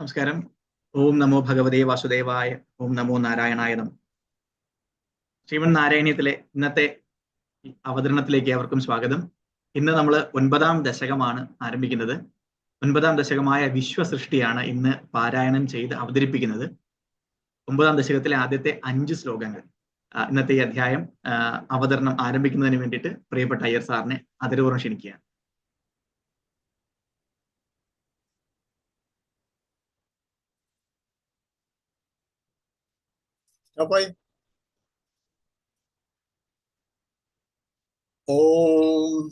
നമസ്കാരം. ഓം നമോ ഭഗവതേ വാസുദേവായ ഓം നമോ നാരായണായ നമ. ശ്രീമൻ നാരായണീയത്തിലെ ഇന്നത്തെ അവതരണത്തിലേക്ക് അവർക്കും സ്വാഗതം. ഇന്ന് നമ്മൾ ഒൻപതാം ദശകമാണ് ആരംഭിക്കുന്നത്. ഒൻപതാം ദശകമായ വിശ്വസൃഷ്ടിയാണ് ഇന്ന് പാരായണം ചെയ്ത് അവതരിപ്പിക്കുന്നത്. ഒമ്പതാം ദശകത്തിലെ ആദ്യത്തെ അഞ്ച് ശ്ലോകങ്ങൾ ഇന്നത്തെ ഈ അധ്യായം അവതരണം ആരംഭിക്കുന്നതിന് വേണ്ടിയിട്ട് പ്രിയപ്പെട്ട അയ്യർ സാറിനെ അതിരപൂർവം ക്ഷണിക്കുകയാണ്. Apai. ओम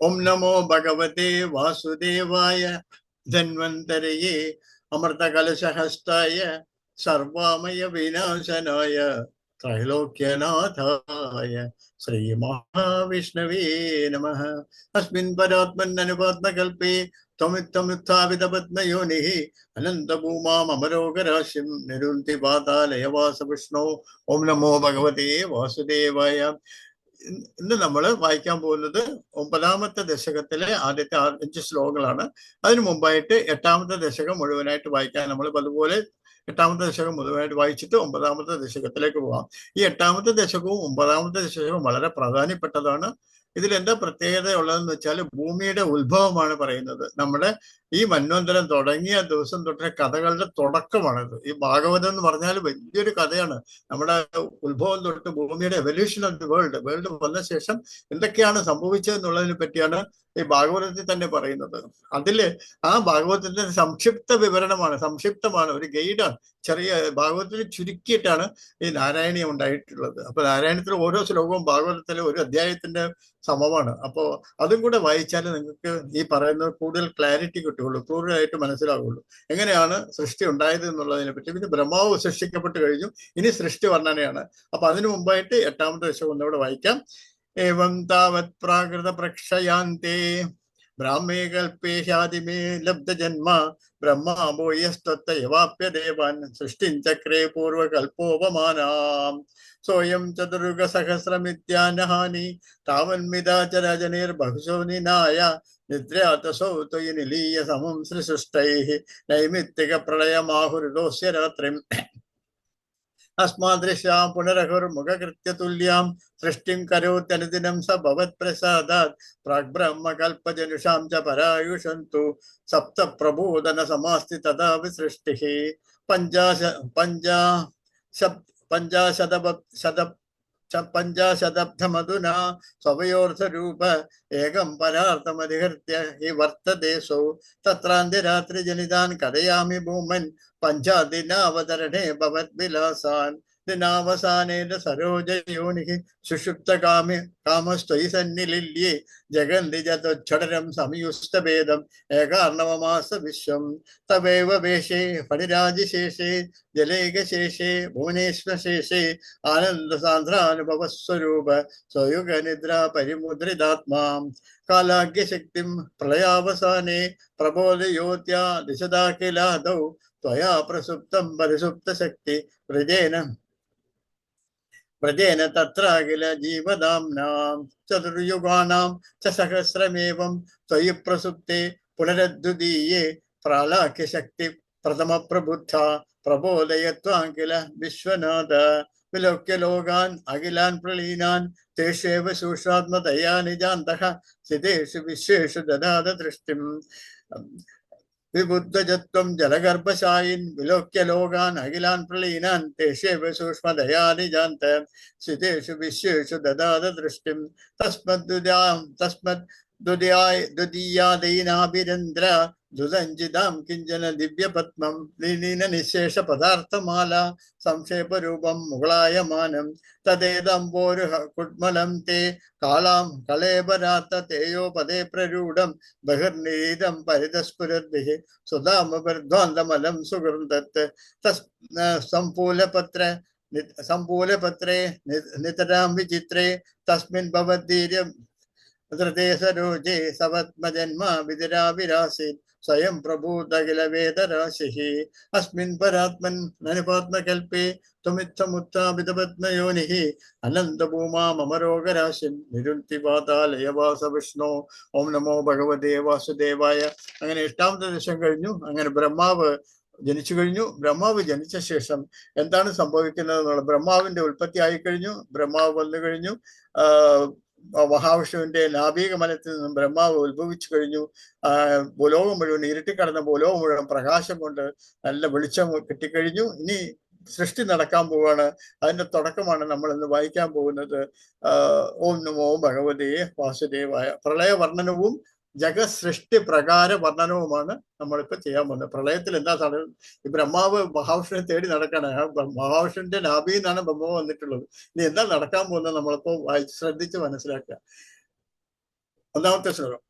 ओम नमो भगवते वासुदेवाय धन्वन्तरये अमृतकलशहस्ताय सर्वामय विनाशनाय त्रैलोक्यनाथाय श्रीमहाविष्णवे नमः अस्मिन् परात्मन्ननुपात्मकल्पे त्वमित्थमित्थाविदपद्मयोनिः अनन्तभूमामरोगराशिं निरुन्ति पातालयवासविष्णो ഓം നമോ ഭഗവതേ വാസുദേവായ ഇന്ന് നമ്മൾ വായിക്കാൻ പോകുന്നത് ഒമ്പതാമത്തെ ദശകത്തിലെ ആദ്യത്തെ അഞ്ച് ശ്ലോകങ്ങളാണ് അതിനു മുമ്പായിട്ട് എട്ടാമത്തെ ദശകം മുഴുവനായിട്ട് വായിക്കാൻ നമ്മൾ അതുപോലെ എട്ടാമത്തെ ദശകം മുഴുവനായിട്ട് വായിച്ചിട്ട് ഒമ്പതാമത്തെ ദശകത്തിലേക്ക് പോകാം. ഈ എട്ടാമത്തെ ദശകവും ഒമ്പതാമത്തെ ദശകവും വളരെ പ്രാധാന്യപ്പെട്ടതാണ് ഇതിൽ എന്താ പ്രത്യേകത ഉള്ളതെന്ന് വെച്ചാൽ ഭൂമിയുടെ ഉത്ഭവമാണ് പറയുന്നത്. നമ്മുടെ ഈ മന്വന്തരം തുടങ്ങിയ ദിവസം തൊട്ടേ കഥകളുടെ തുടക്കമാണിത്. ഈ ഭാഗവതം എന്ന് പറഞ്ഞാൽ വലിയൊരു കഥയാണ്. നമ്മുടെ ഉത്ഭവം തൊട്ട് ഭൂമിയുടെ evolution of the world world വന്ന ശേഷം എന്തൊക്കെയാണ് സംഭവിച്ചതെന്നുള്ളതിനെ പറ്റിയാണ് ഈ ഭാഗവതത്തിൽ തന്നെ പറയുന്നത്. അതിൽ ആ ഭാഗവതത്തിന്റെ സംക്ഷിപ്ത വിവരണമാണ് സംക്ഷിപ്തമാണ്. ഒരു ഗൈഡാണ് ചെറിയ ഭാഗവതത്തിൽ ചുരുക്കിയിട്ടാണ് ഈ നാരായണീയം ഉണ്ടായിട്ടുള്ളത്. അപ്പൊ നാരായണത്തിൽ ഓരോ ശ്ലോകവും ഭാഗവതത്തിലെ ഒരു അധ്യായത്തിന്റെ സമമാണ്. അപ്പോൾ അതും കൂടെ വായിച്ചാൽ നിങ്ങൾക്ക് ഈ പറയുന്നത് കൂടുതൽ ക്ലാരിറ്റി കിട്ടുകയുള്ളൂ കൂടുതലായിട്ട് മനസ്സിലാവുള്ളൂ എങ്ങനെയാണ് സൃഷ്ടി ഉണ്ടായത് എന്നുള്ളതിനെ പറ്റി. പിന്നെ ബ്രഹ്മാവ് സൃഷ്ടിക്കപ്പെട്ട് കഴിഞ്ഞു. ഇനി സൃഷ്ടി വർണനയാണ്. അപ്പൊ അതിനു മുമ്പായിട്ട് എട്ടാമത്തെ ദശകം ഒന്നുകൂടെ വായിക്കാം. एवं तावत् प्राकृत प्रक्षयान्ते ब्राह्मे कल्पे शादिमे लब्धजन्म, ब्रह्मा भूयस्तत्तैवाप्य देवान्, सृष्टिं चक्रे पूर्वकल्पोपमानाम्। सोऽयं चतुर्गसहस्रमित्यानहानि तावन्मिदा च रजनिर्बहुशो निनाय निद्र्यातसौ त्वयि निलीय समं सृसृष्टैः। नैमित्तिकप्रलयमाहुरितोऽस्य रात्रिम् अस्मादृश्यां पुनरहुर्मुखकृत्य तुल्यां सृष्टिं करोत्यनुदिनं स भवत्प्रसादात् प्राग्ब्रह्मकल्पजनुषां च परायुषन्तु। सप्तप्रबोधनसमास्ति तदा विसृष्टिः। पञ्चाश पञ्चा पञ्चाशदप शत पञ्चाशदब्धमधुना स्वभयोऽर्थरूप एकं परार्थमधिकृत्य हि वर्ततेऽसौ तत्रान्तिरात्रिजनितान् कथयामि भूमन् पञ्चादिनावतरणे भवद्विलासान् दिनावसानेन सरोजयोनिः सुषुप्तकामे कामस्त्वयि सन्निलिल्ये जगन्दिजतोच्छडरं संयुस्तभेदम् एकार्णवमास विश्वं तवेव वेशे फणिराजिशेषे जलेकशेषे भुवनेश्वशेषे आनन्दसान्द्रानुभवस्वरूप स्वयुगनिद्रा परिमुद्रितात्मा कालाग्यशक्तिं प्रलयावसाने प्रबोधयोत्या दिशदा किलादौ त्वया प्रसुप्तं परिसुप्तशक्ति व्रजेन व्रजेन तत्राखिल जीवदाम्नां चतुर्युगानां च सहस्रमेवं त्वयि प्रसुप्ते पुनरद्वितीये प्रालाख्यशक्ति प्रथमप्रबुद्धा प्रबोधयत्वाङ्किल विश्वनाथ विलोक्य लोकान् अखिलान् प्रलीनान् तेष्वेव सूक्ष्मात्मतया निजान्तः स्थितेषु विश्वेषु ददाद दृष्टिम् विबुद्धजत्वं जलगर्भशायिन् विलोक्य लोकान् अखिलान् प्रलीनान् तेषेव सूक्ष्मदया निजान्त स्थितेषु विश्वेषु ददाद दृष्टिं तस्मद्दुद्या तस्मद् दुदीयादीनाभिरन्द्र धृतञ्जितां किंचन दिव्यपद्मं लीलीननिःशेषपदार्थमाला संक्षेपरूपं मुगलायमानं तदेदं वोरुह कुड्मलं ते कालां कलेबरात तेयोपदे प्ररूढं बहिर्निरीदं परितस्फुरद्भिः सुधामभिर्ध्वान्दमलं सुगुरुं तत् तस् सम्पूलपत्र सम्पूलपत्रे नितरां विचित्रे तस्मिन् भवद्धीर्यं धृते सरोजे सवत्मजन्मा विदिरा विरासीत् സ്വയം പ്രഭൂതകില വേദരാശിഃ അസ്മിൻ പരാത്മൻ നനുപാത്മകൽപ്പേ ത്വമിത്തമുത്താപിതപത്മയോനിഃ അനന്തഭൂമാ മമ രോഗരാശിം നിരുന്തി പാതാലയവാസ വിഷ്ണു ഓം നമോ ഭഗവതേ വാസുദേവായ. അങ്ങനെ എട്ടാമത്തെ ദിവസം കഴിഞ്ഞു. അങ്ങനെ ബ്രഹ്മാവ് ജനിച്ചു കഴിഞ്ഞു. ബ്രഹ്മാവ് ജനിച്ച ശേഷം എന്താണ് സംഭവിക്കുന്നത് എന്നുള്ളത് ബ്രഹ്മാവിന്റെ ഉൽപ്പത്തി ആയിക്കഴിഞ്ഞു. ബ്രഹ്മാവ് വന്നു കഴിഞ്ഞു. മഹാവിഷ്ണുവിന്റെ നാഭീകമലത്തിൽ നിന്നും ബ്രഹ്മാവ് ഉത്ഭവിച്ചു കഴിഞ്ഞു. ഭൂലോകം മുഴുവൻ ഇരുട്ടിക്കടന്ന ഭൂലോകം മുഴുവൻ പ്രകാശം കൊണ്ട് നല്ല വെളിച്ചം കിട്ടിക്കഴിഞ്ഞു. ഇനി സൃഷ്ടി നടക്കാൻ പോവാണ് അതിന്റെ തുടക്കമാണ് നമ്മൾ ഇന്ന് വായിക്കാൻ പോകുന്നത്. ഓം നമോ ഭഗവതേ വാസുദേവായ പ്രളയ വർണനവും ജഗസൃഷ്ടി പ്രകാര വർണനവുമാണ് നമ്മളിപ്പോ ചെയ്യാൻ പോകുന്നത്. പ്രളയത്തിൽ എന്താ സാധനം? ഈ ബ്രഹ്മാവ് മഹാവിഷ്ണുവിനെ തേടി നടക്കാണ്. മഹാവിഷ്ണുവിന്റെ നാഭിയിൽ നിന്നാണ് ബ്രഹ്മാവ് വന്നിട്ടുള്ളത്. ഇനി എന്താ നടക്കാൻ പോകുന്നത് നമ്മളിപ്പോ വായിച്ച് ശ്രദ്ധിച്ച് മനസ്സിലാക്കുക. ഒന്നാമത്തെ ശ്ലോകം.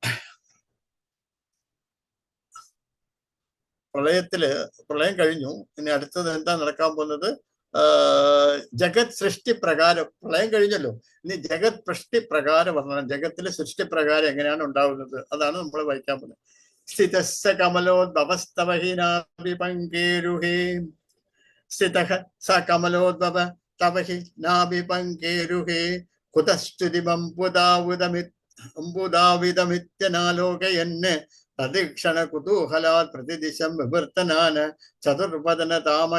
പ്രളയത്തിൽ പ്രളയം കഴിഞ്ഞു. ഇനി അടുത്തത് എന്താ നടക്കാൻ പോകുന്നത്? ജഗത് സൃഷ്ടി പ്രകാരം പ്രളയം കഴിഞ്ഞല്ലോ. ഇനി ജഗത് സൃഷ്ടി പ്രകാരം വർണനം ജഗത്തിലെ സൃഷ്ടി പ്രകാരം എങ്ങനെയാണ് ഉണ്ടാവുന്നത്? അതാണ് നമ്മൾ വായിക്കാൻ പോകുന്നത്. സ്ഥിതസ്സ കമലോദ്ഭവസ്തവഹിനാഭിപങ്കേരുഹേ. സ്ഥിത സ കമലോദ്ഭവ തവഹി നാഭിപങ്കേരുഹേ കുതസ്തുതിമംബുദാവുതമി അംബുദാവിതമിത്യനാലോകയന് തദീക്ഷണ കുതൂഹലാത് പ്രതിദിശം വിവർത്തനാന ചതുർവദന താമ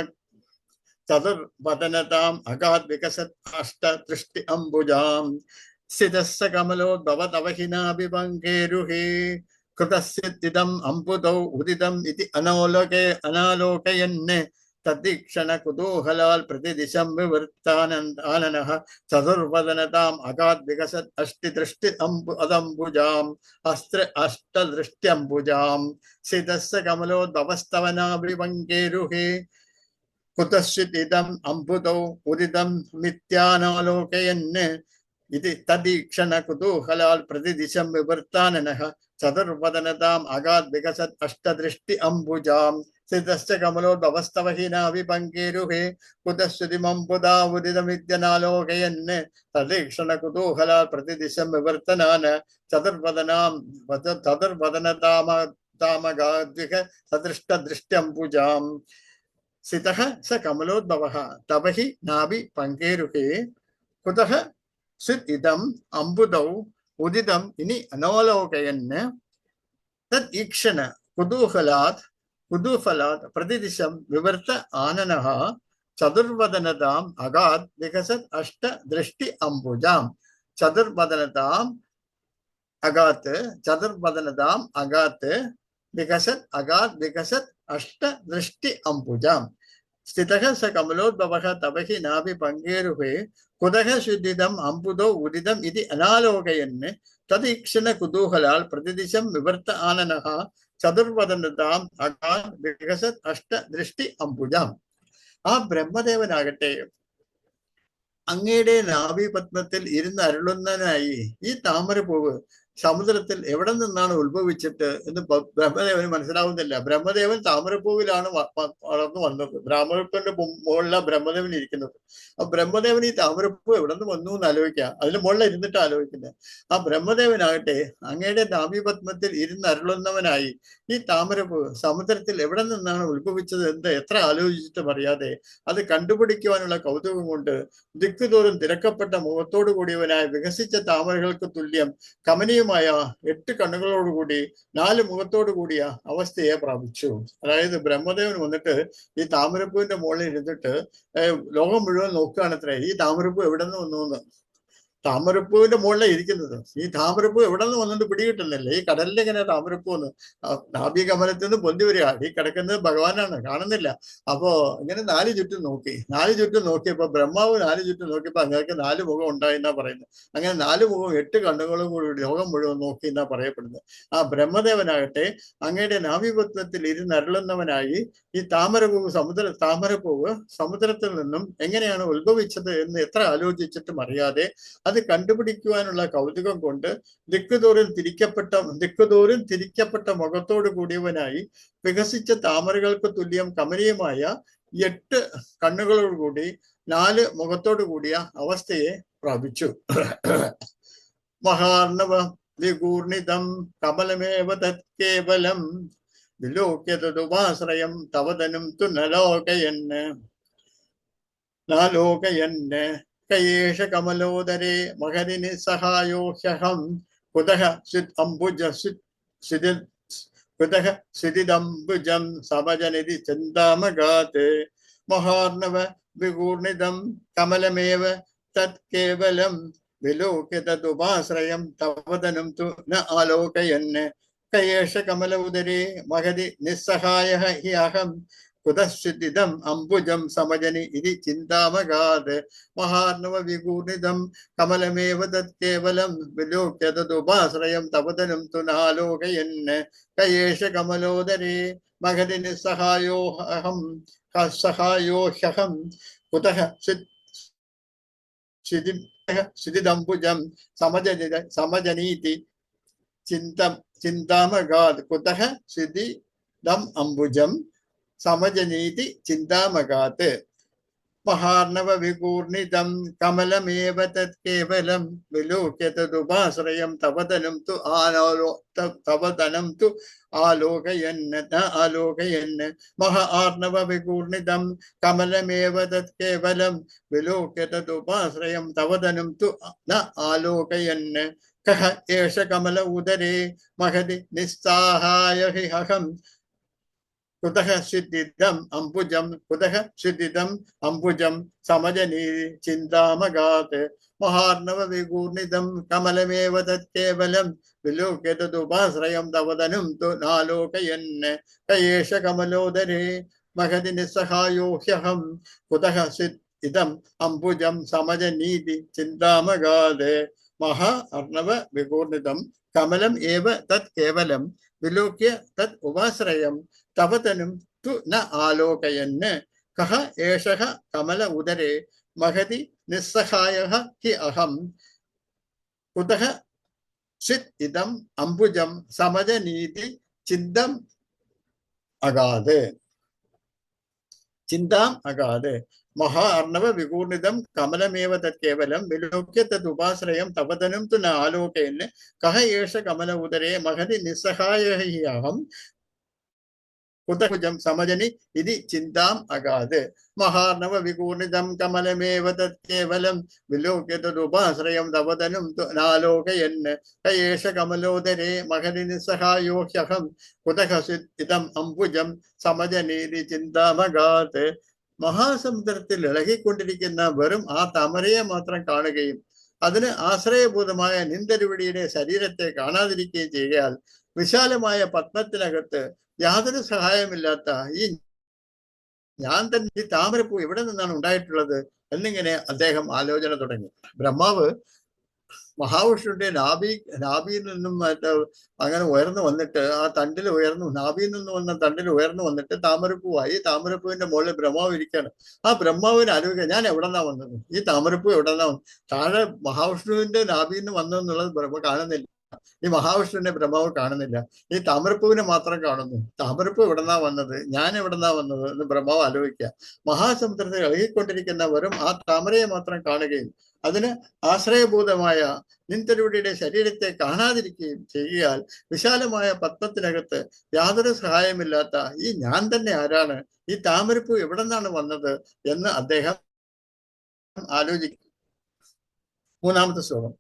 ചതുർവദനതാം അഗാത് വികസത് അഷ്ടദൃഷ്ടി അംബുജാം സ്ഥിതസ്സ കമലോദ്ഭവ തവഹിനാഭിപങ്കേരുഹേ കൃതസ്യത്തിദം അംബുദൗ ഉദിതം ഇതി അനാലോകേ അനാലോകയന് തദ്ദീക്ഷണ കുതൂഹലാൽ പ്രതിദിശം വിവൃത്താനന്ദാനനഃ ചതുർവദനതാം അഗാത് വികസത് അഷ്ടിദൃഷ്ടി അംബു അതംബുജാം അസ്ത്ര അഷ്ടദൃഷ്ട്യംബുജാം സിതസ്സ കമലോദ്ഭവസ്തവനാഭിപങ്കേരുഹേ കുതശ്ചിതിദം അംബുദൗ ഉദിതം മിഥ്യാനാലോകയന് ഇത് തദീക്ഷണ കുതൂഹലാൽ പ്രതിദിശം വിവൃത്താനനഃ ചതുർവദനതാം അഗാത് വികസത് അഷ്ടദൃഷ്ടി അംബുജാം സിതശ്ച കമലോദ്ഭവസ്തവഹീനാവിപങ്കേരുഹേ കുതശ്ചുതിമംബുദാവുദിതമിത്യനാലോകയന് തദീക്ഷണ കുതൂഹലാൽ പ്രതിദിശം വിവർത്തനാന് ചതുർവദനാം വദ- ചതുർവദനതാമ താമഗാദ്വിക സദൃഷ്ടദൃഷ്ട്യംബുജാം സിതഃ സ കമലോദ്ഭവഃ തവ ഹി നാഭി പങ്കേരുഹേ കുതഃ സിത് ഇദം അംബുദൗ ഉദിതം ഇനി അനോലോകയന് തദ് ഈക്ഷണ കുതൂഹലാത് കുതൂഹലാത് പ്രതിദിശം വിവർത്ത ആനനഃ ചതുർവദനതാം അഗാത് വികസത് അഷ്ട ദൃഷ്ടി അംബുജാം ചതുർവദനതാം അഗാത്ത് ചതുർവദനതാം അഗാത്ത് വികസത് അഗാത് വികസത് അഷ്ട ദൃഷ്ടി അംബുജാം സ്ഥിതഃ സ കമലോദ്ഭവഃ തപഹി നാഭി പങ്കേരുഹേ കുതഃ ശുദ്ധിതം അംബുദോ ഉദിതം ഇതി അനാലോകയന് തദീക്ഷണ കുതൂഹലാൽ പ്രതിദിശം വിവർത്ത ആനനഃ ചതുർവദനതാം അകാൻ വികസത് അഷ്ടദൃഷ്ടി അംബുജാം ആ ബ്രഹ്മദേവനാകട്ടെ അങ്ങയുടെ നാഭിപത്മത്തിൽ ഇരുന്ന് അരുളുന്നതിനായി ഈ താമരപ്പൂവ് സമുദ്രത്തിൽ എവിടെ നിന്നാണ് ഉത്ഭവിച്ചിട്ട് എന്ന് ബ്രഹ്മദേവന് മനസ്സിലാവുന്നില്ല. ബ്രഹ്മദേവൻ താമരപ്പൂവിലാണ് വളർന്നു വന്നത്. ബ്രാഹ്മണത്തിന്റെ മുകളിലാണ് ബ്രഹ്മദേവൻ ഇരിക്കുന്നത്. ആ ബ്രഹ്മദേവൻ ഈ താമരപ്പൂ എവിടെ നിന്ന് വന്നു എന്ന് ആലോചിക്കുക അതിന് മുകളിൽ ഇരുന്നിട്ട് ആലോചിക്കുന്നത് ആ ബ്രഹ്മദേവനാകട്ടെ അങ്ങയുടെ നാമീപത്മത്തിൽ ഇരുന്ന് അരുളുന്നവനായി ഈ താമരപ്പൂ സമുദ്രത്തിൽ എവിടെ നിന്നാണ് ഉത്ഭവിച്ചത് എന്ന് എത്ര ആലോചിച്ചിട്ടും അറിയാതെ അത് കണ്ടുപിടിക്കുവാനുള്ള കൗതുകം കൊണ്ട് ദിക്കുതോറും തിരക്കപ്പെട്ട മുഖത്തോടു കൂടിയവനായ വികസിച്ച താമരകൾക്ക് തുല്യം കമനീയമായ എട്ട് കണ്ണുകളോടുകൂടി നാല് മുഖത്തോടു കൂടിയ അവസ്ഥയെ പ്രാപിച്ചു. അതായത് ബ്രഹ്മദേവൻ വന്നിട്ട് ഈ താമരപ്പൂവിന്റെ മുകളിൽ ഇരുന്നിട്ട് ലോകം മുഴുവൻ നോക്കുകയാണത്രേ ഈ താമരപ്പൂ എവിടെ നിന്ന് വന്നു എന്ന്. താമരപ്പൂവിന്റെ മുകളിലാണ് ഇരിക്കുന്നത്. ഈ താമരപ്പൂ എവിടെ നിന്ന് വന്നിട്ട് പിടികിട്ടുന്നില്ല. ഈ കടലിൽ ഇങ്ങനെ താമരപ്പൂ എന്ന് നാഭ്യകമലത്തിൽ നിന്ന് പൊന്തി വരിക. ഈ കിടക്കുന്നത് ഭഗവാനാണ് കാണുന്നില്ല. അപ്പോ ഇങ്ങനെ നാല് ചുറ്റും നോക്കി. നാല് ചുറ്റും നോക്കിയപ്പോ ബ്രഹ്മാവ് നാല് ചുറ്റും നോക്കിയപ്പോ അങ്ങേക്ക് നാല് മുഖം ഉണ്ടായി എന്നാ പറയുന്നത്. അങ്ങനെ നാല് മുഖം എട്ട് കണ്ണുകളും കൂടി ലോകം മുഴുവൻ നോക്കി എന്നാ പറയപ്പെടുന്നത്. ആ ബ്രഹ്മദേവനാകട്ടെ അങ്ങയുടെ നാഭിപത്വത്തിൽ ഇരുന്നരുളുന്നവനായി ഈ താമരപ്പൂവ് സമുദ്ര താമരപ്പൂവ് സമുദ്രത്തിൽ നിന്നും എങ്ങനെയാണ് ഉത്ഭവിച്ചത് എന്ന് എത്ര ആലോചിച്ചിട്ടും അറിയാതെ അത് കണ്ടുപിടിക്കുവാനുള്ള കൗതുകം കൊണ്ട് ദിക്കുതോറും തിരിക്കപ്പെട്ട ദിക്കുതോറും തിരിക്കപ്പെട്ട മുഖത്തോടു കൂടിയവനായി വികസിച്ച താമരകൾക്ക് തുല്യം കമനീയമായ എട്ട് കണ്ണുകളോടുകൂടി നാല് മുഖത്തോടു കൂടിയ അവസ്ഥയെ പ്രാപിച്ചു. മഹാർണവ വികൂർണിതം കമലമേവ തത്കേവലം കേവലം വിലോക്യ തതുപാശ്രയം തവതനും തുനലോകയെന്ന് നലോകയന് നാലോകയന് കയേഷ കമലോദരേ മഹരിനി സഹായോ ഹ്യഹം കുതഃ സിത് അംബുജ സിത് സിതി കുതഃ സിതിദംബുജം സമജനിധി ചിന്താമഗാത് മഹാർണവ വികൂർണിതം കമലമേവ തത് കേവലം വിലോക്യ തതുപാശ്രയം തവതനം തു ന ആലോകയന് കയേഷ കമല ഉദരേ മഹതി നിസ്സഹായ കുതശ്ചിദിദം അംബുജം സമജനി ഇതി ചിന്താമകാത് മഹാർണവ വികൂർണിതം കമലമേവ തത്കേവലം വിലോക്യ തതുപാശ്രയം തപതനും തു നാലോകയന് കയേഷ കമലോദരേ മകതി നിസ്സഹായോഹം സഹായോഹ്യഹം സഹായോ ഹ്യഹം. കുതഃ സിദി സിദിദംബുജം സമജനി സമജനീതി ചിന്തം ചിന്താമഗാത് കുതഃ സിദിദം അംബുജം. സമജനീതി ചിന്താമകാത്ത്. മഹാർണവ വികൂർണിതം കമലമേവ തത് കേവലം വിലോക്യ തതുപാശ്രയം തവതനം തു ആലോലോ തവതനം തു ആലോകയന് ന ആലോകയന് മഹ ആർണവ വികൂർണിതം കമലമേവ തത് കേവലം വിലോക്യ തതുപാശ്രയം തവതനം തു ന ആലോകയന് കഹ ഏഷ കമല ഉദരേ മഹതി നിസ്സാഹായ ഹി അഹം കുതഃ സിദ്ധിദം അംബുജം കുതഹ സിദ്ധിദം അംബുജം സമജനീ ചിന്താമഗാത് മഹാർണവ വികൂർണിതം കമലമേവ തേവലം കേവലം. വിലോക്യ തതുപാശ്രയം തവതനും തു നാലോകയന് കയേഷ കമലോദരേ മഹതി നിസ്സഹായോ ഹ്യഹം കുതഃ സിദ് ഇതം അംബുജം സമജനീതി ചിന്താമഗാത് മഹാ അർണവ വികൂർണിതം കമലം ഏവ തത് കേവലം. വിലോക്യ തത് ഉപാശ്രയം තවතනම් තු න ආලෝකයන්න කහ ඒෂහ කමල උදරේ මහති නිස්සහායහ හි අහම් කුතහ සිත් ඉදම් අම්බුජම් සමජ නීති චිද්දම් අගාද චින්තාම් අගාද මහා අර්ණව විගූර්ණිදම් කමල මේවතත් කේවලම් විලෝක්‍යත දුපාශ්‍රයම් තවදනම් තුන ආලෝකයෙන් කහ ඒෂ කමල උදරේ මහදි නිස්සහායහි අහම් അഹം സമജനി ഇതി ചിന്താം അഗാത് മഹാർണവ വികൂർണിതം കമലമേവ തേവലം വിലോക്യതരുപാശ്രയം തവതനും നാലോക എന്ന് കയേഷ കമലോദരേ മഹതി സഹായോഹ്യഹം ഹ്യഹം കുതഃ സിദ് ഇതം അംബുജം സമജനീതി ചിന്താമഗാത് മഹാസമുദ്രത്തിൽ ഇളകിക്കൊണ്ടിരിക്കുന്ന വെറും ആ തമരയെ മാത്രം കാണുകയും അതിന് ആശ്രയഭൂതമായ നിന്തരുവിടിയുടെ ശരീരത്തെ കാണാതിരിക്കുകയും ചെയ്യാൽ വിശാലമായ പത്മത്തിനകത്ത് യാതൊരു സഹായമില്ലാത്ത ഈ ഞാൻ തന്നെ ഈ താമരപ്പൂ എവിടെ നിന്നാണ് ഉണ്ടായിട്ടുള്ളത് എന്നിങ്ങനെ അദ്ദേഹം ആലോചന തുടങ്ങി. ബ്രഹ്മാവ് മഹാവിഷ്ണുവിന്റെ നാഭി നാഭിയിൽ നിന്നും മറ്റേ അങ്ങനെ ഉയർന്നു വന്നിട്ട് ആ തണ്ടിൽ ഉയർന്നു നാഭിയിൽ നിന്ന് വന്ന തണ്ടിൽ ഉയർന്നു വന്നിട്ട് താമരപ്പൂവായി. താമരപ്പൂവിന്റെ മുകളിൽ ബ്രഹ്മാവ് ഇരിക്കുകയാണ്. ആ ബ്രഹ്മാവിന് ആലോചിക്കുക ഞാൻ എവിടെന്നാ വന്നത്? ഈ താമരപ്പൂ എവിടെന്നാ വന്നത്? താഴെ മഹാവിഷ്ണുവിന്റെ നാഭിയിൽ നിന്ന് വന്നു എന്നുള്ളത് ബ്രഹ്മ കാണുന്നില്ല. ഈ മഹാവിഷ്ണുവിനെ ബ്രഹ്മാവ് കാണുന്നില്ല. ഈ താമരപ്പൂവിനെ മാത്രം കാണുന്നു. താമരപ്പൂ എവിടെന്നാ വന്നത്? ഞാൻ എവിടെന്നാ വന്നത് എന്ന് ബ്രഹ്മാവ് ആലോചിക്കുക. മഹാസമുദ്രത്തിൽ ഇളകിക്കൊണ്ടിരിക്കുന്ന വെറും ആ താമരയെ മാത്രം കാണുകയും അതിന് ആശ്രയഭൂതമായ നിന്തരുടിയുടെ ശരീരത്തെ കാണാതിരിക്കുകയും ചെയ്യാൽ വിശാലമായ പത്മത്തിനകത്ത് യാതൊരു സഹായമില്ലാത്ത ഈ ഞാൻ തന്നെ ആരാണ്? ഈ താമരപ്പൂ എവിടെ നിന്നാണ് വന്നത് എന്ന് അദ്ദേഹം ആലോചിക്കും. മൂന്നാമത്തെ ശ്ലോകം.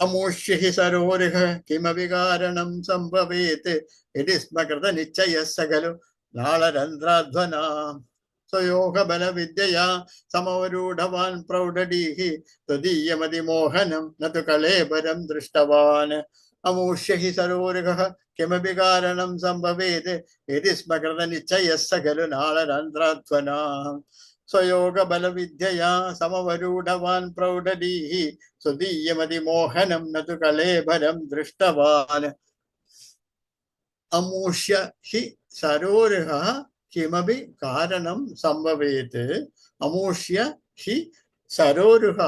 അമൂഷ്യ ഹി സരോരുഹ കാരണം സംഭവേത്. ഇതി സ്മകൃത നിശ്ചയ സകലു നാളരന്ധ്രാധ്വന സ്വയോഗബലവിദ്യയാ. ബല വിദ്യയാ സമവരൂഢവാൻ പ്രൗഢീഹി തദീയമതിമോഹനം നതു കളേബരം ദൃഷ്ടവാൻ. അമൂഷ്യ ഹി സരോരുഹ കിമപി കാരണം സംഭവേത്. ഇതി സ്മകൃത നിശ്ചയ സകലു. നാളരന്ധ്രാധ്വന സ്വയോഗ ബലവിദ്യയാ സമവരൂഢവാൻ പ്രൗഢദീഹി സ്വദീയമതിമോഹനം നതു കളേഭരം ദൃഷ്ടവാൻ. അമൂഷ്യ ഹി സരോരുഹ കിമപി കാരണം സംഭവേത്. അമൂഷ്യ ഹി സരോരുഹ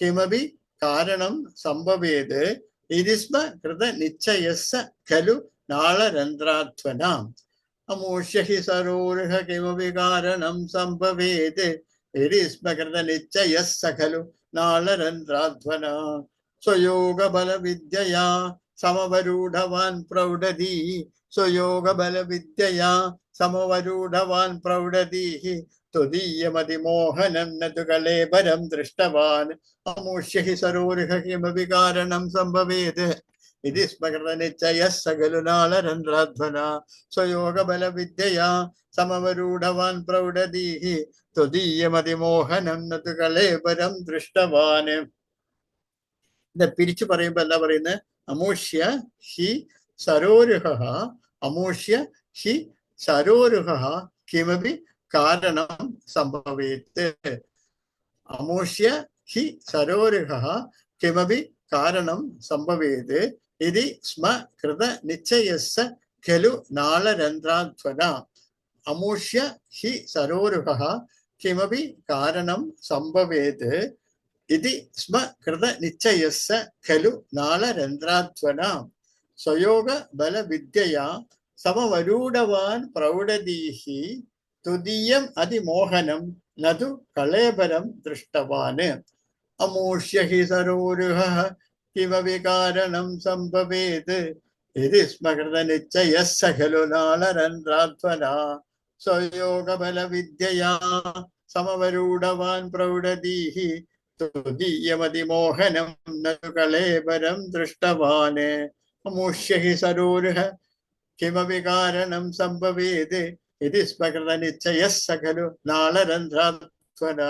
കിമപി കാരണം സംഭവേത്. ഇരിസ്മ കൃത നിശ്ചയസ് ഖലു നാളരന്ധ്രാധ്വനാം അമൂഷ്യ ഹി സരോരുഹ കിമപി കാരണം സംഭവേത്. ഇരിസ്മ കൃത നിശ്ചയസ് ഖലു നാളരന്ധ്രാധ്വന സ്വയോഗബലവിദ്യയാ ബല വിദ്യയാ സമവരൂഢവാൻ പ്രൗഢതി സ്വയോഗബലവിദ്യയാ സമവരൂഢവാൻ പ്രൗഢതി ത്വദീയമതിമോഹനം നതു കലേബരം ദൃഷ്ടവാൻ. അമൂഷ്യ ഹി സരോരുഹ കിമപി കാരണം സംഭവേത്. ഇതി സ്മകൃതനിശ്ചയ സകലുനാളരന്ധ്രാധ്വന സ്വയോഗബലവിദ്യയാ സമവരൂഢവാൻ പ്രൗഢതീഹി ത്വദീയമതിമോഹനം നതു കലേബരം ദൃഷ്ടവാന്. ഇത് പിരിച്ചു പറയുമ്പോ എന്താ പറയുന്നത് അമൂഷ്യ ഹി സരോരുഹ അമൂഷ്യ ഹി സരോരുഹ കിമപി കാരണം സംഭവേത് അമൂഷ്യ ഹി സരോരുഹ കിമപി കാരണം സംഭവേത്. ഇതി സ്മ കൃത നിശ്ചയസ്സ ഖലു നാളരന്ധ്രാധ്വന. അമൂഷ്യ ഹി സരോരുഹ കിമപി കാരണം സംഭവേത് ഇതി സ്മ കൃത നിശ്ചയസ് ഖലു നാളരന്ധ്രാധ്വന സ്വയോഗ ബലവിദ്യയാ സമവരൂഢവാൻ പ്രൗഢദീഹി തുതീയം അതിമോഹനം നതു കളേബരം ദൃഷ്ടവാന് അമൂഷ്യ ഹി സരോരുഹ കിമപി കാരണം സംഭവേത് ഇതി സ്മകൃത നിശ്ചയസ് ഖലു നാളരന്ധ്രാധ്വന സ്വയോഗബലവിദ്യയാ സമവരൂഢവാൻ പ്രൗഢതീഹി. തുതീയമതിമോഹനം നതു കളേബരം ദൃഷ്ടവാന്. അമൂഷ്യ ഹി സരോരുഹ കിമപി കാരണം സംഭവേത്. ഇതി സ്മകൃത നിശ്ചയ സഖലു നാളരന്ധ്രാധ്വന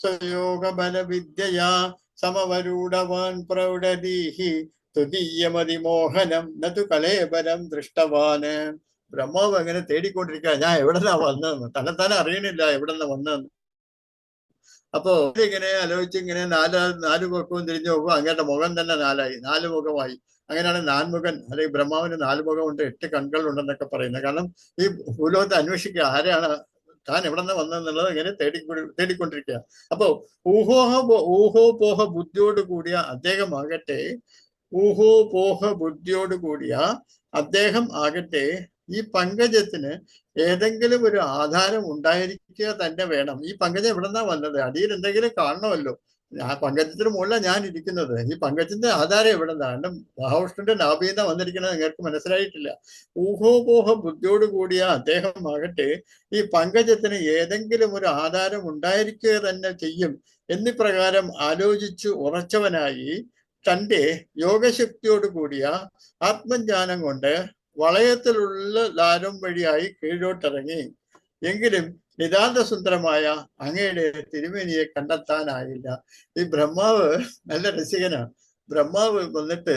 സ്വയോഗബലവിദ്യയാ സമവരൂഢവാൻ പ്രൗഢതീഹി. തുതീയമതിമോഹനം നതു കളേബരം ദൃഷ്ടവാന്. ബ്രഹ്മാവ് അങ്ങനെ തേടിക്കൊണ്ടിരിക്കുക ഞാൻ എവിടെന്നാ വന്നതെന്ന്? തന്നെത്താനെ അറിയണില്ല എവിടെന്നാ വന്നതെന്ന്. അപ്പോ ഇങ്ങനെ ആലോചിച്ച് ഇങ്ങനെ നാല് നാല് പക്കവും തിരിഞ്ഞു നോക്കുമ്പോൾ അങ്ങയുടെ മുഖം തന്നെ നാലായി. നാല് മുഖമായി. അങ്ങനെയാണ് നാൻമുഖൻ അല്ലെങ്കിൽ ബ്രഹ്മാവിന് നാല് മുഖമുണ്ട് എട്ട് കൺകളുണ്ടെന്നൊക്കെ പറയുന്നത്. കാരണം ഈ ഭൂലോകത്തെ അന്വേഷിക്കുക ആരാണ് താൻ എവിടെ നിന്ന് വന്നതെന്നുള്ളത് ഇങ്ങനെ തേടി തേടിക്കൊണ്ടിരിക്കുക. അപ്പോ ഊഹോഹ പോഹ ബുദ്ധിയോട് കൂടിയ ഊഹോ പോഹ ബുദ്ധിയോട് കൂടിയ അദ്ദേഹം ആകട്ടെ ഈ പങ്കജത്തിന് ഏതെങ്കിലും ഒരു ആധാരം ഉണ്ടായിരിക്കുക തന്നെ വേണം. ഈ പങ്കജം എവിടെന്നാ വന്നത്? അടിയിൽ എന്തെങ്കിലും കാണണമല്ലോ. ആ പങ്കജത്തിന് മുകളിലാണ് ഞാൻ ഇരിക്കുന്നത്. ഈ പങ്കജത്തിന്റെ ആധാരം എവിടെ നിന്നാണ് മഹാവിഷ്ണുന്റെ നാഭീന വന്നിരിക്കുന്നത് നിങ്ങൾക്ക് മനസ്സിലായിട്ടില്ല. ഊഹോപോഹ ബുദ്ധിയോട് കൂടിയ അദ്ദേഹമാകട്ടെ ഈ പങ്കജത്തിന് ഏതെങ്കിലും ഒരു ആധാരം ഉണ്ടായിരിക്കുക തന്നെ ചെയ്യും എന്നിപ്രകാരം ആലോചിച്ചു ഉറച്ചവനായി തന്റെ യോഗശക്തിയോട് കൂടിയ ആത്മജ്ഞാനം കൊണ്ട് വളയത്തിലുള്ള ദ്വാരം വഴിയായി കീഴോട്ടിറങ്ങി. എങ്കിലും നിതാന്ത സുന്ദരമായ അങ്ങയുടെ തിരുമേനിയെ കണ്ടെത്താനായില്ല. ഈ ബ്രഹ്മാവ് നല്ല രസികനാണ്. ബ്രഹ്മാവ് വന്നിട്ട്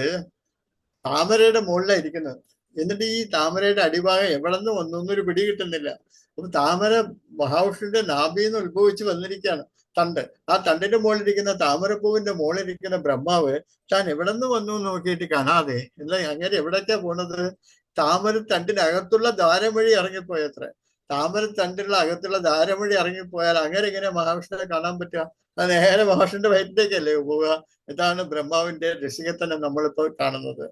താമരയുടെ മുകളിലാണ് ഇരിക്കുന്നത് എന്നിട്ട് ഈ താമരയുടെ അടിഭാഗം എവിടെ നിന്ന് വന്നു എന്നൊരു പിടി കിട്ടുന്നില്ല. അപ്പൊ താമര മഹാവിഷ്ണുവിന്റെ നാഭിന്ന് ഉത്ഭവിച്ച് വന്നിരിക്കുകയാണ് തണ്ട്. ആ തണ്ടിന്റെ മുകളിലിരിക്കുന്ന താമരപ്പൂവിന്റെ മുകളിലിരിക്കുന്ന ബ്രഹ്മാവ് താൻ എവിടെ നിന്ന് വന്നു നോക്കിയിട്ട് കാണാതെ എന്താ അങ്ങനെ എവിടേക്കാ പോണത്? താമര തണ്ടിനകത്തുള്ള ദ്വാരം വഴി ഇറങ്ങിപ്പോയത്ര. താമര തണ്ടിലുള്ള അകത്തുള്ള ദ്വാരം വഴി ഇറങ്ങിപ്പോയാൽ അങ്ങനെ ഇങ്ങനെ മഹാവിഷ്ണുവിനെ കാണാൻ പറ്റുക? അത് നേരെ മഹാവിഷ്ണുവിന്റെ വയറ്റിലേക്കല്ലേ പോവുക? ഇതാണ് ബ്രഹ്മാവിന്റെ രസികത്തന്നെ നമ്മളിപ്പോൾ കാണുന്നത്.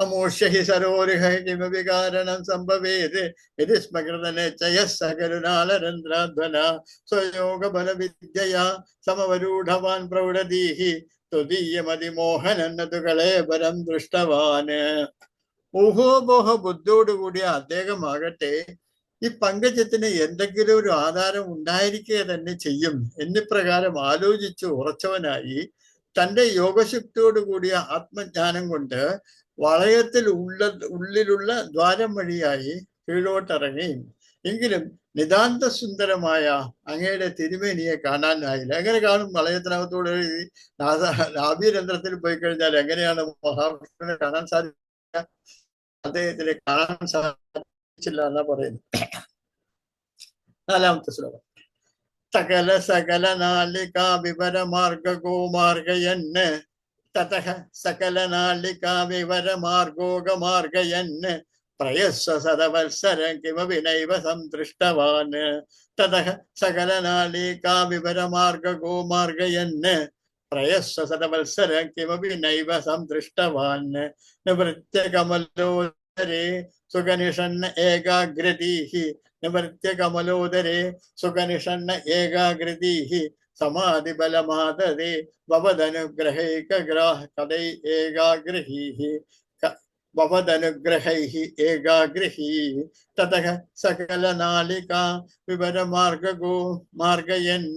അമോഷ്യ ഹി സരോരുഹ കിമപി കാരണം സംഭവേത്. ഇത് സ്മകൃതനെ ചയ സകരുനാളരന്ധ്രാധ്വന സ്വയോഗ ബല വിദ്യയാ സമവരൂഢവാൻ പ്രൗഢദീഹി. ത്വദീയമതിമോഹനന്നതു പരം ദൃഷ്ടവാന്. ഊഹോബോഹ ബുദ്ധിയോടുകൂടിയ അദ്ദേഹമാകട്ടെ ഈ പങ്കജത്തിന് എന്തെങ്കിലും ഒരു ആധാരം ഉണ്ടായിരിക്കുക തന്നെ ചെയ്യും എന്നിപ്രകാരം ആലോചിച്ച് ഉറച്ചവനായി തന്റെ യോഗശക്തിയോട് കൂടിയ ആത്മജ്ഞാനം കൊണ്ട് വളയത്തിൽ ഉള്ള ഉള്ളിലുള്ള ദ്വാരം വഴിയായി കീഴോട്ടിറങ്ങി. എങ്കിലും നിതാന്ത സുന്ദരമായ അങ്ങയുടെ തിരുമേനിയെ കാണാനായില്ല. എങ്ങനെ കാണും? വളയത്തിനകത്തൂടെ നാഭീരന്ധ്രത്തിൽ പോയി കഴിഞ്ഞാൽ എങ്ങനെയാണ് മഹാവിഷ്ണുവിനെ കാണാൻ സാധിക്കുക? അദ്ദേഹത്തിന് കാണാൻ സാധിച്ചില്ല എന്നാ പറയുന്നു നാലാമത്തെ ശ്ലോകം. സകല സകല നാളികാ വിവര മാർഗ ഗോമാർഗയന് തഥ സകല നാളികാ മാർഗോഗമാർഗയന് പ്രയസ്വ സദവത്സരം കിമപി വിനൈവ സംതൃഷ്ടവാൻ. തഥ സകല നാളികാ വിവര മാർഗ ഗോമാർഗയന് प्रयस्स सतवत्सरः किमपि नैव सन्दृष्टवान् निवृत्यकमलोदरे सुगनिषण एकाग्रती निवृत्यकमलोदरे सुगनिषन्न एकाग्रतीः समाधिबलमाददे भवदनुग्रहैकग्राह कदै एकाग्रहीः भवदनुग्रहैः एकाग्रहीः ततः सकलनालिका विवरमार्गगो मार्गयन्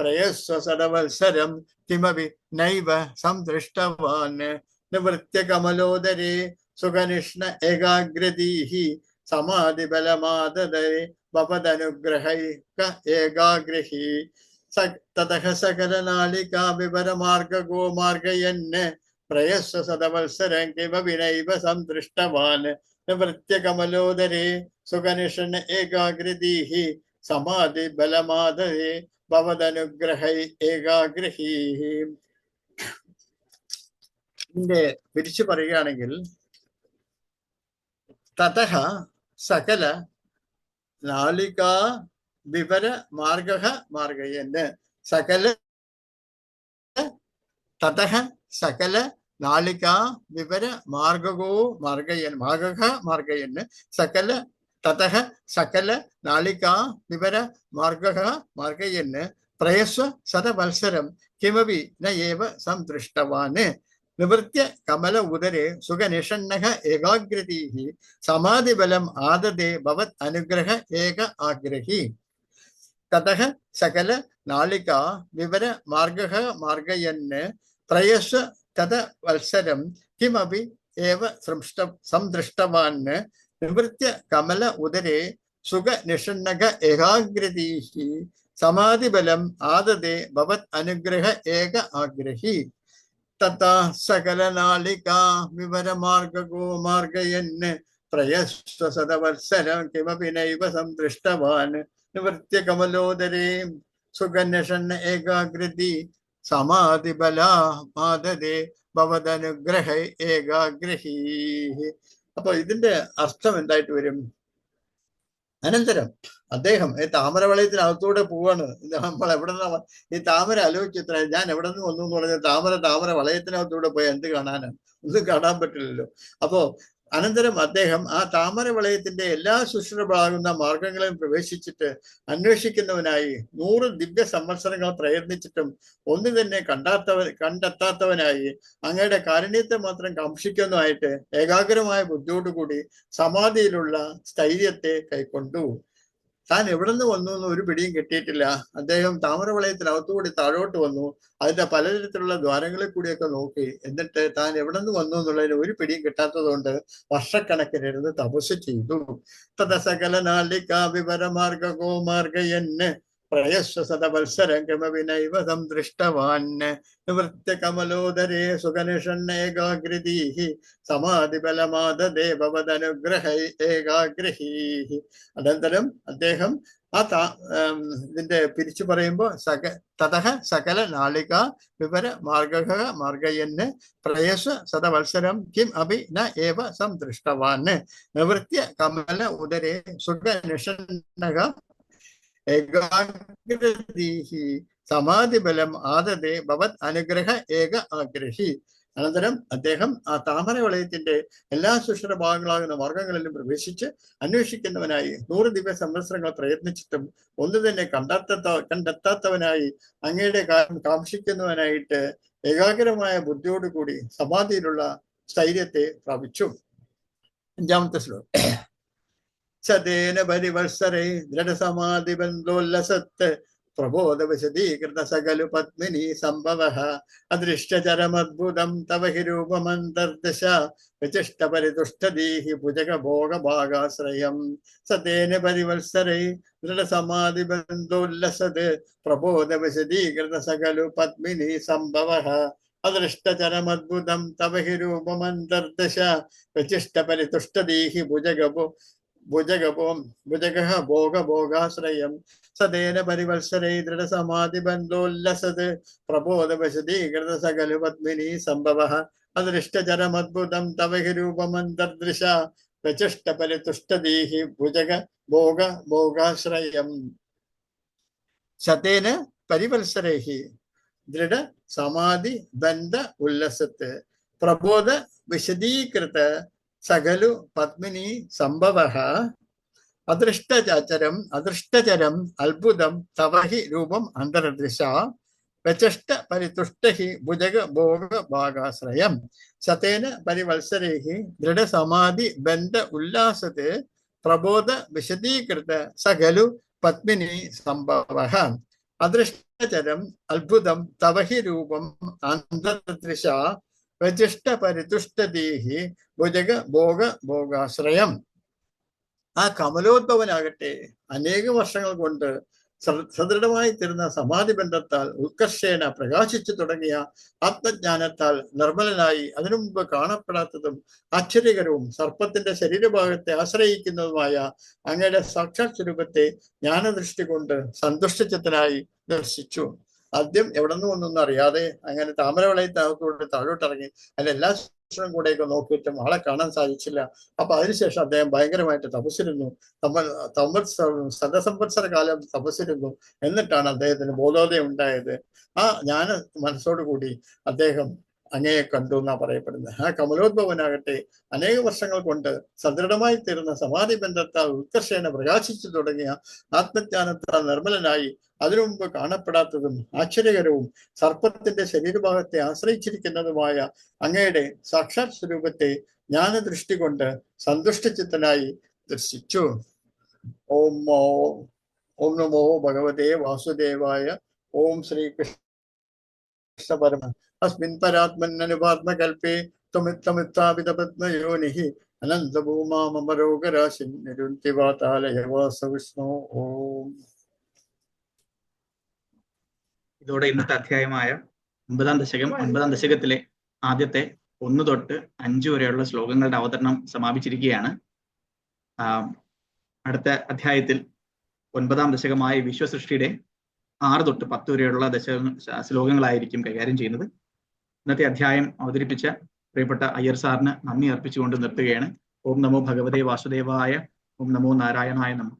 प्रयस्व सदवत्सरं किमपि नैव संदृष्टवान् निवृत्य कमलोदरे सुखनिष्ण एकाग्रदीः समाधिबलमाददे भवदनुग्रहैक एकाग्रही स ततः सकलनालिका विवरमार्गगो मार्गयन् प्रयस्व सदवत्सरं किमपि नैव संदृष्टवान् निवृत्य कमलोदरे सुखनिष्ण एकाग्रदीः समाधिबलमाददे ഭവതനുഗ്രഹൈ ഏകാഗ്രഹീ. ഇതിന്റെ പിരിച്ചു പറയുകയാണെങ്കിൽ തതഹ സകല നാളിക വിവര മാർഗ മാർഗയന് സകല തതഹ സകല നാളിക വിവര മാർഗകോ മാർഗയൻ. മാർഗ മാർഗയന് സകല തതഹ സകല നാളിക വിവര മാർഗ മാർഗയന് പ്രയസ്വ സതവത്സരം കിമപി ന ഏവ സംദൃഷ്ടവാന് നിവൃത്യ കമല ഉദരെ സുഖനിഷണ്ണ ഏകാഗ്രതീः സമാധിബലം ആദദേ ഭവത് അനുഗ്രഹ ഏക ആഗ്രഹി തതഃ സകല നാളിക വിവര മാർഗ മാർഗയന് പ്രയസ്വ തത വത്സരം കിമപി ഏവ സംഷ്ട സംദൃഷ്ടവാൻ നിവൃത്യ കമല ഉദരേ സുഖ നിഷണ്ണക ഏകാഗ്രതീः സമാധിബലം ആദതേ ഭവത് അനുഗ്രഹ ഏക ആഗ്രഹി. തഥാ സകലനാളികാ വിവരമാർഗകോ മാർഗയന് പ്രയസ്വ സദവത്സരം കിമപി നൈവ സംദൃഷ്ടവാൻ. നിവൃത്യ കമലോദരേ സുഗന്യഷണ്ണ ഏകാഗ്രതി സമാധിബലാ മാദദേ ഭവതനുഗ്രഹ ഏകാഗ്രഹീ. അപ്പൊ ഇതിന്റെ അർത്ഥം എന്തായിട്ട് വരും? അനന്തരം അദ്ദേഹം ഈ താമരവളയത്തിനകത്തൂടെ പോവാണ്. നമ്മൾ എവിടെ നിന്ന് ഈ താമര ആലോചിച്ചത്ര ഞാൻ എവിടെ നിന്ന് വന്നു? എന്ന് പറഞ്ഞാൽ താമര താമര വളയത്തിനകത്തൂടെ പോയി എന്ത് കാണാനാണ് ഒന്നും കാണാൻ പറ്റില്ലല്ലോ. അപ്പോ അനന്തരം അദ്ദേഹം ആ താമര വളയത്തിന്റെ എല്ലാ ശുശ്രൂഷകളാകുന്ന മാർഗങ്ങളിലും പ്രവേശിച്ചിട്ട് അന്വേഷിക്കുന്നവനായി നൂറ് ദിവ്യ സംവത്സരങ്ങൾ പ്രയത്നിച്ചിട്ടും ഒന്നു തന്നെ കണ്ടാത്തവൻ കണ്ടെത്താത്തവനായി അങ്ങയുടെ കാരുണ്യത്തെ മാത്രം കാംക്ഷിക്കുന്നതായിട്ട് ഏകാഗ്രമായ ബുദ്ധിയോടുകൂടി സമാധിയിലുള്ള സ്ഥൈര്യത്തെ കൈക്കൊണ്ടു. താൻ എവിടെ നിന്ന് വന്നു എന്ന് ഒരു പിടിയും കിട്ടിയിട്ടില്ല. അദ്ദേഹം താമരവളയത്തിനകത്തുകൂടി താഴോട്ട് വന്നു. അതിന്റെ പലതരത്തിലുള്ള ദ്വാരങ്ങളിൽ കൂടിയൊക്കെ നോക്കി. എന്നിട്ട് താൻ എവിടെ നിന്ന് വന്നു എന്നുള്ളതിന് ഒരു പിടിയും കിട്ടാത്തതുകൊണ്ട് വർഷക്കണക്കിനിരുന്ന് തപസ് ചെയ്തു. തത സകല നാളിക വിവരമാർഗകോ മാർഗയന് പ്രയസ്വ സദവത്സരം കിമപി നൈവ സംദൃഷ്ടവാൻ നിവൃത്യ കമലോദരേ സുഖനിഷണ്ണേകാഗ്രതീः സമാധിബലമാദദേ ഭവദനുഗ്രഹ ഏകാഗ്രഹീ അനന്തരം അദ്ദേഹം ആ താ ഇതിന്റെ പിരിച്ചു പറയുമ്പോൾ സക തതഹ സകല നാളിക വിവര മാർഗ മാർഗയന് പ്രയസ് സതവത്സരം കിം അഭി ന ഏവ സംദൃഷ്ടവാൻ. നിവൃത്യ കമല ഉദരേ സുഖനിഷണ്ണക ഏകാഗ്രതീः സമാധിബലം ആദതേ ഭവത് അനുഗ്രഹ ഏക ആഗ്രഹി. അനന്തരം അദ്ദേഹം ആ താമര വലയത്തിന്റെ എല്ലാ സുഷര ഭാഗങ്ങളാകുന്ന മാർഗങ്ങളിലും പ്രവേശിച്ച് അന്വേഷിക്കുന്നവനായി നൂറ് ദിവ്യ സംവത്സരങ്ങൾ പ്രയത്നിച്ചിട്ടും ഒന്നു തന്നെ കണ്ടെത്താത്ത കണ്ടെത്താത്തവനായി അങ്ങയുടെ കാക്ഷിക്കുന്നവനായിട്ട് ഏകാഗ്രമായ ബുദ്ധിയോടുകൂടി സമാധിയിലുള്ള സ്ഥൈര്യത്തെ പ്രാപിച്ചു. അഞ്ചാമത്തെ ശ്ലോകം. സതേന പരിവത്സരേ ദൃഢസമാധിബന്ധോല്ലസത്ത് പ്രബോധവശദീകൃത സകലു പത്മിനി സംഭവ. അദൃഷ്ടചരമദ്ഭുതം തവ ഹി രൂപമന്തർദശ. വിചിഷ്ടപരിതുഷ്ടദീഹി ഭുജഗഭോഗഭാഗാശ്രയം. സതേന പരിവത്സരൈ ദൃഢസമാധിബന്ധോല്ലസത് പ്രബോധവശദീകൃത സകലു പത്മിനി സംഭവ. അദൃഷ്ടചരമദ്ഭുതം തവ ഹി രൂപമന്തർദശ. വിചിഷ്ടപരിതുഷ്ടദീഹി ഭുജഗഭോ ഭുജഗഭോം ഭുജഗ ഭോഗാശ്രയം സദേന പരിവത്സരൈ ദൃഢസമാധിബന്ധോല്ലസത് പ്രബോധവശദീകൃത സകല പത്മിനി സംഭവ അദൃഷ്ടചരമദ്ഭുതം തവ ഹി രൂപമന്തർദൃശ പ്രചിഷ്ടപരിതുഷ്ടദീഹി ഭുജഗ ഭോഗ ഭോഗാശ്രയം. സതേന പരിവത്സരൈഹി ദൃഢ സമാധി ബന്ധ ഉല്ലസത്ത് പ്രബോധ വിശദീകൃത സകലു പത്മിനി സംഭവ അദൃഷ്ടചരം അദൃഷ്ടചരം അത്ഭുതം തവഹി രൂപം അന്തർദൃശ വ്യചഷ്ട പരിതുഷ്ടഹി ഭുജഗ ഭോഗ ഭാഗാശ്രയം സതേന പരിവത്സരേഹി ദൃഢസമാധി ബന്ധ ഉല്ലാസത്തെ പ്രബോധ വിശദീകൃത സകലു പത്മിനി സംഭവ അദൃഷ്ടചരം അത്ഭുതം തവഹി രൂപം അന്തർദൃശ വ്യചിഷ്ട പരിതുഷ്ടദേഹി ഭുജക ഭോഗ ഭോഗാശ്രയം. ആ കമലോദ്ഭവനാകട്ടെ അനേക വർഷങ്ങൾ കൊണ്ട് സദൃഢമായി തീർന്ന സമാധി ബന്ധത്താൽ ഉത്കർഷേന പ്രകാശിച്ചു തുടങ്ങിയ ആത്മജ്ഞാനത്താൽ നിർമ്മലനായി അതിനു മുമ്പ് കാണപ്പെടാത്തതും ആശ്ചര്യകരവും സർപ്പത്തിന്റെ ശരീരഭാഗത്തെ ആശ്രയിക്കുന്നതുമായ അങ്ങയുടെ സാക്ഷാത് സ്വരൂപത്തെ ജ്ഞാനദൃഷ്ടി കൊണ്ട് സന്തുഷ്ടചിത്തനായി ദർശിച്ചു. ആദ്യം എവിടെ നിന്ന് വന്നൊന്നും അറിയാതെ അങ്ങനെ താമരവളയത്തകത്തോട് താഴോട്ടിറങ്ങി അതിന്റെ എല്ലാ ശേഷം കൂടെയൊക്കെ നോക്കിയിട്ടും ആളെ കാണാൻ സാധിച്ചില്ല. അപ്പൊ അതിനുശേഷം അദ്ദേഹം ഭയങ്കരമായിട്ട് തപസ്സിരുന്നു. തമ്മൽ തമ്മൽ സദസംവത്സര കാലം തപസ്സിരുന്നു. എന്നിട്ടാണ് അദ്ദേഹത്തിന് ബോധോദയം ഉണ്ടായത്. ആ ജ്ഞാന മനസ്സോടു കൂടി അദ്ദേഹം അങ്ങയെ കണ്ടു എന്നാ പറയപ്പെടുന്നത്. ആ കമലോദ്ഭവനാകട്ടെ അനേക വർഷങ്ങൾ കൊണ്ട് സദൃഢമായി തീർന്ന സമാധി ബന്ധത്താൽ ഉത്കർഷേന പ്രകാശിച്ചു തുടങ്ങിയ ആത്മജ്ഞാനത്താൽ നിർമ്മലനായി അതിനു മുമ്പ് കാണപ്പെടാത്തതും ആശ്ചര്യകരവും സർപ്പത്തിന്റെ ശരീരഭാഗത്തെ ആശ്രയിച്ചിരിക്കുന്നതുമായ അങ്ങയുടെ സാക്ഷാത് സ്വരൂപത്തെ ജ്ഞാനദൃഷ്ടി കൊണ്ട് സന്തുഷ്ടചിത്തനായി ദർശിച്ചു. ഓം ഓ നമോ ഭഗവതേ വാസുദേവായ ഓം ശ്രീകൃഷ്ണ പരമ അസ്മിൻ പരാത്മന്നനുപാത്മകൽപ്പേ ത്വമിത്തമിത്താപിത പത്മയോനിഃ അനന്തഭൂമാമരോഗരാശി വാസ വിഷ്ണു. ഓം. ഇതോടെ ഇന്നത്തെ അധ്യായമായ ഒമ്പതാം ദശകം ഒൻപതാം ദശകത്തിലെ ആദ്യത്തെ ഒന്ന് തൊട്ട് അഞ്ച് വരെയുള്ള ശ്ലോകങ്ങളുടെ അവതരണം സമാപിച്ചിരിക്കുകയാണ്. അടുത്ത അധ്യായത്തിൽ ഒൻപതാം ദശകമായ വിശ്വസൃഷ്ടിയുടെ ആറ് തൊട്ട് പത്ത് വരെയുള്ള ദശ ശ്ലോകങ്ങളായിരിക്കും കൈകാര്യം ചെയ്യുന്നത്. ഇന്നത്തെ അധ്യായം അവതരിപ്പിച്ച പ്രിയപ്പെട്ട അയ്യർ സാറിന് നന്ദി അർപ്പിച്ചുകൊണ്ട് നിർത്തുകയാണ്. ഓം നമോ ഭഗവതേ വാസുദേവായ ഓം നമോ നാരായണായ നമ.